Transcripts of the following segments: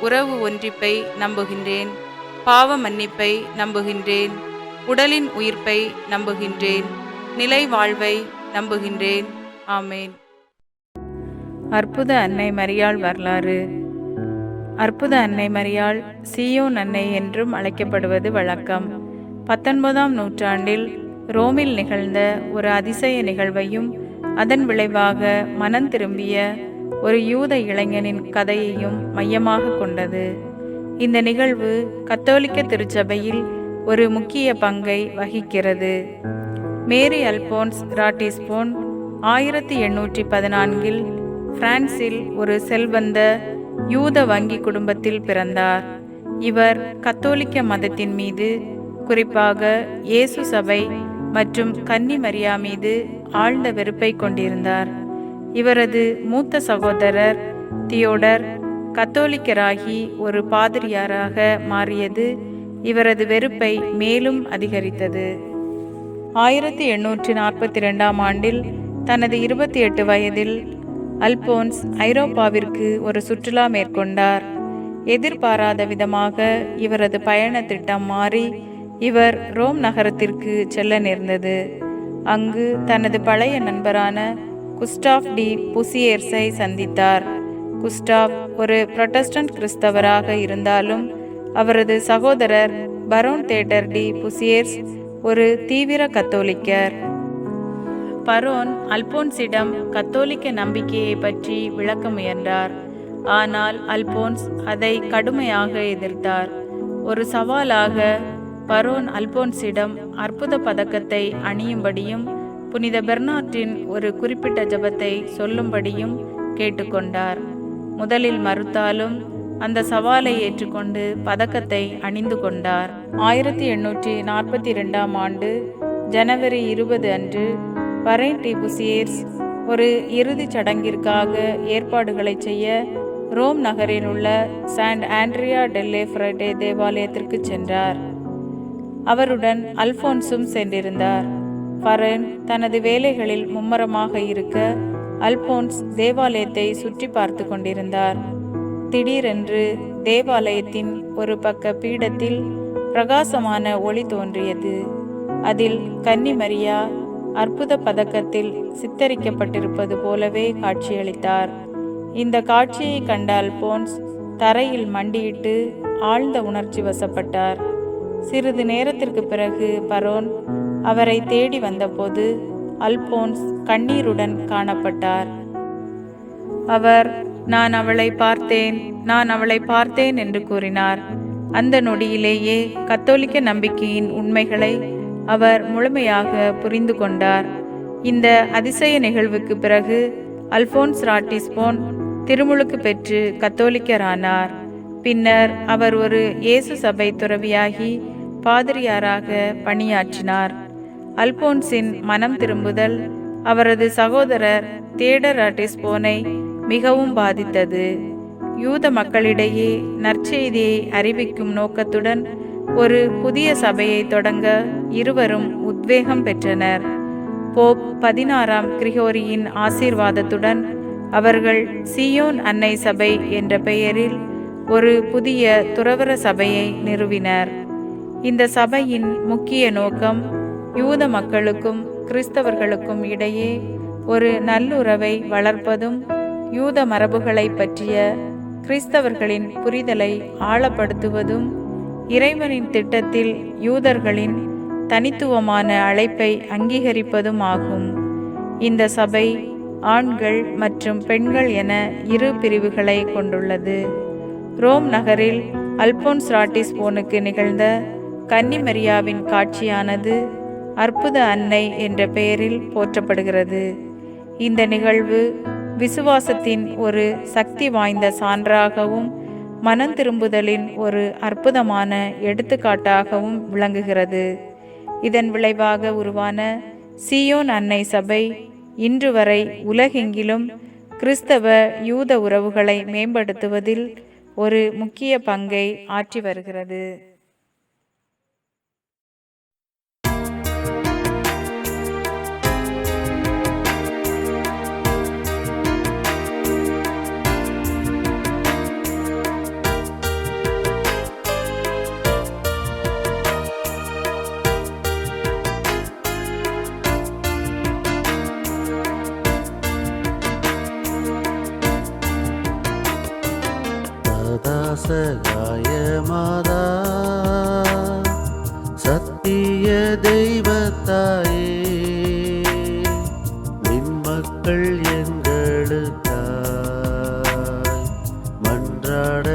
உறவு ஒன்றிப்பை நம்புகின்றேன். பாவ மன்னிப்பை நம்புகின்றேன். உடலின் உயிர்ப்பை நம்புகின்றேன். நிலை வாழ்வை நம்புகின்றேன். ஆமேன். அற்புத அன்னை மரியாள் வரலாறு. அற்புத அன்னை மரியாள் சியோன் அன்னை என்றும் அழைக்கப்படுவது வழக்கம். பத்தொன்பதாம் நூற்றாண்டில் ரோமில் நிகழ்ந்த ஒரு அதிசய நிகழ்வையும் அதன் விளைவாக மனம் திரும்பிய ஒரு யூத இளைஞனின் கதையையும் மையமாக கொண்டது. இந்த நிகழ்வு கத்தோலிக்க திருச்சபையில் ஒரு முக்கிய பங்கை வகிக்கிறது. மேரி அல்போன்ஸ் ராட்டிஸ்போன் ஆயிரத்தி எண்ணூற்றி பதினான்கில் பிரான்சில் ஒரு செல்வந்த யூத வங்கி குடும்பத்தில் பிறந்தார். இவர் கத்தோலிக்க மதத்தின் மீது குறிப்பாக இயேசு சபை மற்றும் கன்னி மரியா மீது ஆழ்ந்த வெறுப்பை கொண்டிருந்தார். இவரது மூத்த சகோதரர் தியோடர் கத்தோலிக்கராகி ஒரு பாதிரியாராக மாறியது. இவரது வெறுப்பை மேலும் அதிகரித்தது. ஆயிரத்தி எண்ணூற்றி நாற்பத்தி ரெண்டாம் ஆண்டில் தனது இருபத்தி எட்டு வயதில் அல்போன்ஸ் ஐரோப்பாவிற்கு ஒரு சுற்றுலா மேற்கொண்டார். எதிர்பாராத விதமாக இவரது பயண திட்டம் மாறி இவர் ரோம் நகரத்திற்கு செல்ல நேர்ந்தது. அங்கு தனது பழைய நண்பரான குஸ்டாஃப் டி. புசியர்ஸை சந்தித்தார். குஸ்டாஃப் ஒரு புரொட்டஸ்டன்ட் கிறிஸ்தவராக இருந்தாலும் அவரது சகோதரர் பரோன் தேட்டர் டி. புசியர்ஸ் ஒரு தீவிர கத்தோலிக்கர். பரோன் அல்போன்ஸிடம் கத்தோலிக்க நம்பிக்கையை பற்றி விளக்க முயன்றார். ஆனால் அல்போன்ஸ் அதை கடுமையாக எதிர்த்தார். ஒரு சவாலாக பரோன் அல்போன்ஸிடம் அற்புத பதக்கத்தை அணியும்படியும் புனித பெர்னாட்டின் ஒரு குறிப்பிட்ட ஜபத்தை சொல்லும்படியும் கேட்டுக்கொண்டார். முதலில் மறுத்தாலும் அந்த சவாலை ஏற்றுக்கொண்டு பதக்கத்தை அணிந்து கொண்டார். ஆயிரத்தி எண்ணூற்றி நாற்பத்தி ரெண்டாம் ஆண்டு ஜனவரி இருபது அன்று பரைன் டிபுசியர்ஸ் ஒரு இறுதிச் சடங்கிற்காக ஏற்பாடுகளை செய்ய ரோம் நகரில் உள்ள சாண்ட் ஆண்ட்ரியா டெல்லே ஃப்ரைடே தேவாலயத்திற்கு சென்றார். அவருடன் அல்போன்ஸும் சென்றிருந்தார். ஃபரன் தனது வேலைகளில் மும்மரமாக இருக்க அல்போன்ஸ் தேவாலயத்தை சுற்றி பார்த்து கொண்டிருந்தார். திடீரென்று தேவாலயத்தின் ஒரு பக்க பீடத்தில் பிரகாசமான ஒளி தோன்றியது. அதில் கன்னி மரியா அற்புத பதக்கத்தில் சித்தரிக்கப்பட்டிருப்பது போலவே காட்சியளித்தார். இந்த காட்சியை கண்ட அல்போன்ஸ் தரையில் மண்டியிட்டு ஆழ்ந்த உணர்ச்சி வசப்பட்டார். சிறிது நேரத்திற்கு பிறகு பரோன் அவரை தேடி வந்தபோது அல்போன்ஸ் கண்ணீருடன் காணப்பட்டார். அவர் நான் அவளை பார்த்தேன் நான் அவளை பார்த்தேன் என்று கூறினார். அந்த நொடியிலேயே கத்தோலிக்க நம்பிக்கையின் உண்மைகளை அவர் முழுமையாக புரிந்து கொண்டார். இந்த அதிசய நிகழ்வுக்கு பிறகு அல்போன்ஸ் ராட்டிஸ்போன் திருமுழுக்கு பெற்று கத்தோலிக்கரானார். பின்னர் அவர் ஒரு இயேசு சபை துறவியாகி பாதிரியாராக பணியாற்றினார். அல்போன்ஸின் மனம் திரும்புதல். அவரது சகோதரர் தேடர் அட்டிஸ்போனை மிகவும் பாதித்தது. யூத மக்களிடையே நற்செய்தியை அறிவிக்கும் நோக்கத்துடன் ஒரு புதிய சபையை தொடங்க இருவரும் உத்வேகம் பெற்றனர். போப் பதினாறாம் கிரிகோரியின் ஆசீர்வாதத்துடன் அவர்கள் சியோன் அன்னை சபை என்ற பெயரில் ஒரு புதிய துறவர சபையை நிறுவினர். இந்த சபையின் முக்கிய நோக்கம் யூத மக்களுக்கும் கிறிஸ்தவர்களுக்கும் இடையே ஒரு நல்லுறவை வளர்ப்பதும் யூத மரபுகளை பற்றிய கிறிஸ்தவர்களின் புரிதலை ஆழப்படுத்துவதும் இறைவனின் திட்டத்தில் யூதர்களின் தனித்துவமான அழைப்பை அங்கீகரிப்பதும் ஆகும். இந்த சபை ஆண்கள் மற்றும் பெண்கள் என இரு பிரிவுகளை கொண்டுள்ளது. ரோம் நகரில் அல்போன்ஸ் ராட்டிஸ்போனுக்கு நிகழ்ந்த கன்னிமரியாவின் காட்சியானது அற்புத அன்னை என்ற பெயரில் போற்றப்படுகிறது. இந்த நிகழ்வு விசுவாசத்தின் ஒரு சக்தி வாய்ந்த சான்றாகவும் மனம் திரும்புதலின் ஒரு அற்புதமான எடுத்துக்காட்டாகவும் விளங்குகிறது. இதன் விளைவாக உருவான சியோன் அன்னை சபை இன்று வரை உலகெங்கிலும் கிறிஸ்தவ யூத உறவுகளை மேம்படுத்துவதில் ஒரு முக்கிய பங்கை ஆற்றி வருகிறது. Sir.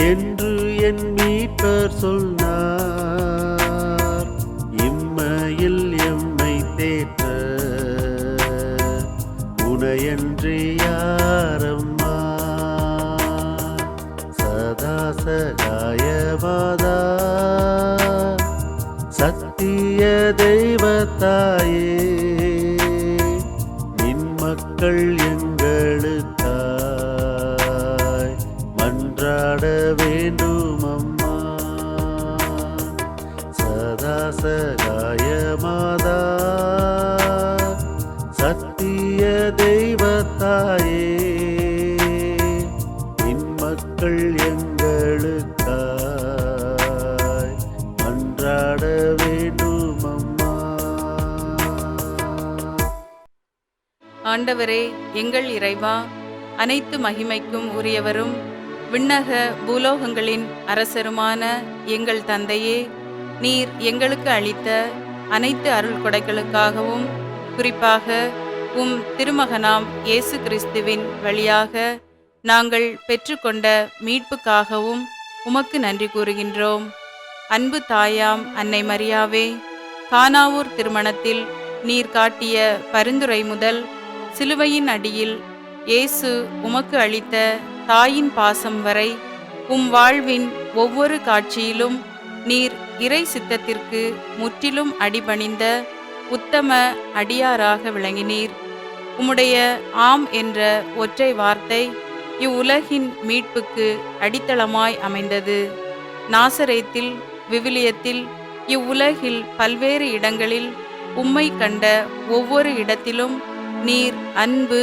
என்று என் மீட்பர் சொன்னார். இம்மையில் எம்மை தேற்ற உனையன்றி யாரம்மா? சதா சகாயமாதா சத்திய தெய்வத்தாயே நின் மக்கள் எங்களுக்கா? போராட வேண்டும் அம்மா சதா சகாய மாதா. சத்திய தெய்வத்தாயே இம்மக்கள் எங்களுக்காய் அன்றாட வேண்டும் அம்மா ஆண்டவரே எங்கள் இறைவா அனைத்து மகிமைக்கும் உரியவரும் விண்ணக பூலோகங்களின் அரசருமான எங்கள் தந்தையே நீர் எங்களுக்கு அளித்த அனைத்து அருள் கொடைகளுக்காகவும் குறிப்பாக உம் திருமகனாம் இயேசு கிறிஸ்துவின் வழியாக நாங்கள் பெற்றுக்கொண்ட மீட்புக்காகவும் உமக்கு நன்றி கூறுகின்றோம். அன்பு தாயாம் அன்னை மரியாவே கானாவூர் திருமணத்தில் நீர் காட்டிய பரிந்துரை முதல் சிலுவையின் அடியில் இயேசு உமக்கு அளித்த தாயின் பாசம் வரை உம் வாழ்வின் ஒவ்வொரு காட்சியிலும் நீர் இறை சித்தத்திற்கு முற்றிலும் அடிபணிந்த உத்தம அடியாராக விளங்கினீர். உம்முடைய ஆம் என்ற ஒற்றை வார்த்தை இவ்வுலகின் மீட்புக்கு அடித்தளமாய் அமைந்தது. நாசரேத்தில் விவிலியத்தில் இவ்வுலகில் பல்வேறு இடங்களில் உம்மை கண்ட ஒவ்வொரு இடத்திலும் நீர் அன்பு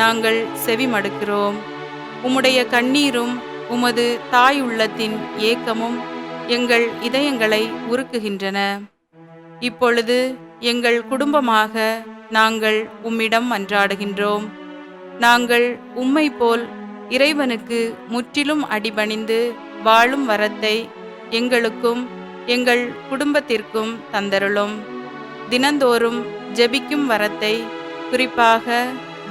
நாங்கள் செவிமடுக்கிறோம். உம்முடைய கண்ணீரும் உமது தாய் உள்ளத்தின் ஏக்கமும் எங்கள் இதயங்களை உருக்குகின்றன. இப்பொழுது எங்கள் குடும்பமாக நாங்கள் உம்மிடம் மன்றாடுகின்றோம் நாங்கள் உம்மை போல் இறைவனுக்கு முற்றிலும் அடிபணிந்து வாழும் வரத்தை எங்களுக்கும் எங்கள் குடும்பத்திற்கும் தந்தருளும். தினந்தோறும் ஜெபிக்கும் வரத்தை குறிப்பாக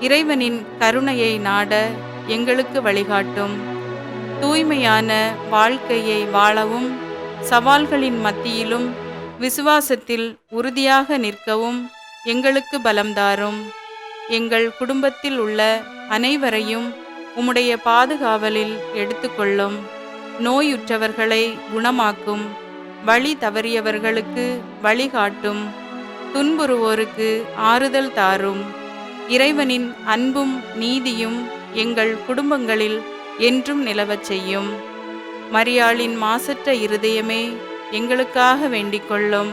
இறைவனின் கருணையை நாட எங்களுக்கு வழிகாட்டும். தூய்மையான வாழ்க்கையை வாழவும் சவால்களின் மத்தியிலும் விசுவாசத்தில் உறுதியாக நிற்கவும் எங்களுக்கு பலம் தாரும். எங்கள் குடும்பத்தில் உள்ள அனைவரையும் உம்முடைய பாதுகாவலில் எடுத்துக்கொள்ளும். நோயுற்றவர்களை குணமாக்கும். வழி தவறியவர்களுக்கு வழிகாட்டும். துன்புறுவோருக்கு ஆறுதல் தாரும். இறைவனின் அன்பும் நீதியும் எங்கள் குடும்பங்களில் என்றும் நிலவச் செய்யும். மரியாளின் மாசற்ற இருதயமே எங்களுக்காக வேண்டிக் கொள்ளும்.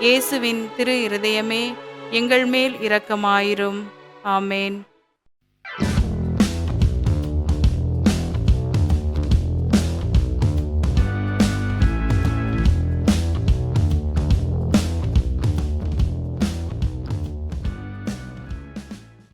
இயேசுவின் திரு இருதயமே எங்கள் மேல் இரக்கமாயிரும். ஆமேன்.